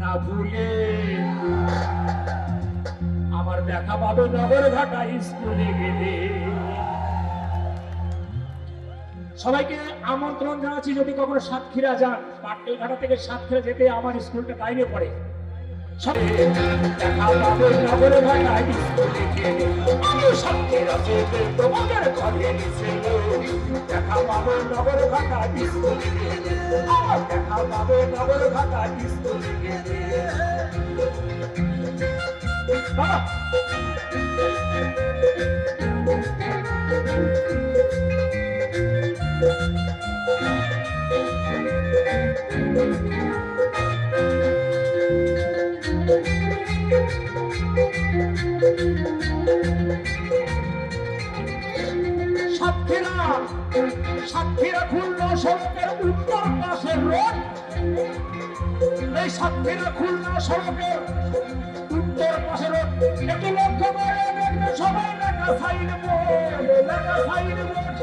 না ভুলে। আমার দেখা পাবে নগর ঘাটা স্কুলে গেলে। সবাইকে আমন্ত্রণ জানাচ্ছি, যদি কখনো সাতক্ষীরা যান, পাটকেল ঘাটা থেকে সাতক্ষীরা যেতে আমার স্কুলটা লাইনে পড়ে। দেখা পাবে নগর ঘাটা পাবে নগর ঘাটা ঘাটা স্কুলে গেলে বাবা! সাতক্ষীরা খুলনা সড়কের উত্তর পাশের রোড। এই সাতক্ষীরা খুলনা সড়কের উত্তর পাশের রোড। একটু লক্ষ্য করে দেখবে সবাই লেখা সাইড বোর্ড, লেখা সাইড বোর্ড।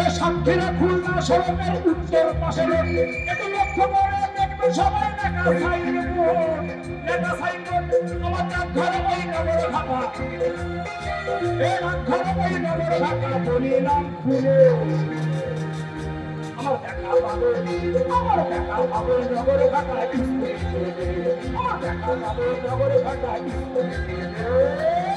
এই সাতক্ষীরা খুলনা সড়কের উত্তর একটু লক্ষ্য করে সবাই লেখা সাইড লেখা সাইড বোর্ড আমার ঘরে ওই নগর ঢাকা। এই ঘরে ওই নগর ঢাকা বলিলাম খুলে। আমার দেখা পাবে, আমার দেখা পাবে নগর ঢাকা আমার দেখা পাবে নগর ঢাকা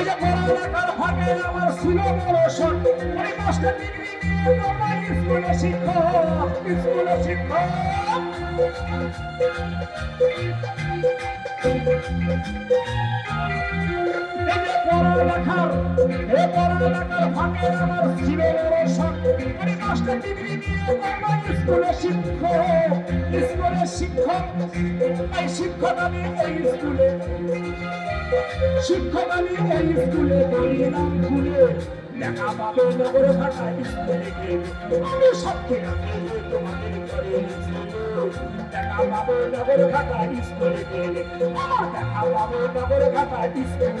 এই যে পড়ালেখার ফাঁকে আমার ছিল এই শখ ওই মাস্টার ডিগ্রি নিয়ে তোমার স্কুলে শিক্ষক স্কুলে শিক্ষক। এই যে পড়ালেখার এই পড়ালেখার ফাঁকে আমার ছিল বড় শখ মাস্টার ডিগ্রি নিয়ে তোমার স্কুলে শিক্ষক স্কুলে শিক্ষক। এই শিক্ষক আমি ওই স্কুলে। শিক্ষক আমি ওই স্কুলে বলিলাম খুলে। দেখা পাবে নগর ভাষা স্কুলে গিয়ে তোমাদের ঘরে দেখা পাবে নগর ভাষা স্কুলে গেলে আমার দেখা পাবে পড়ালেখার ওই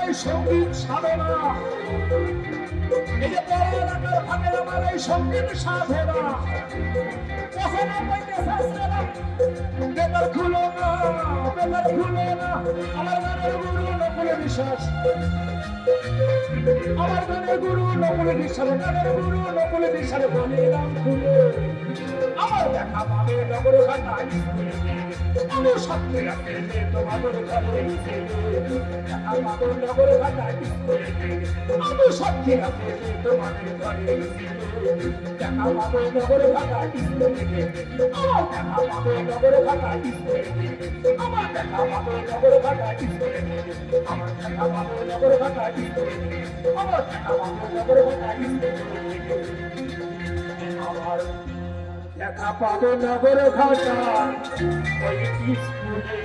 এই সংগীত সাধনা এই সংগীত সাধনা কখনো বেতার খুলো না বেতার খুলো না। আমার গানের গুরু নকুলে বিশ্বাস আমার গানের গুরু নকুলে বিশ্বাস গানের গুরু নকুলে বিশ্বাস বলিলাম খুলে আমার দেখা পাবে নগর ঘাটা আমি সত্যি রাখতে তোমাদের ঘরে দেখা পাবে নগর ঘাটা আমি সত্যি রাখতে তোমাদের ঘরে দেখা পাবে নগর ঘাটা আমার দেখা পাবে নগর ঘাটা আমার দেখা পাবো নগর ঘাটা আমার দেখা পাবো নগর ঘাটা আমার দেখা পাবে নগর ঘাটা আমার দেখা পাবে নগর ঘাটা ওই স্কুলে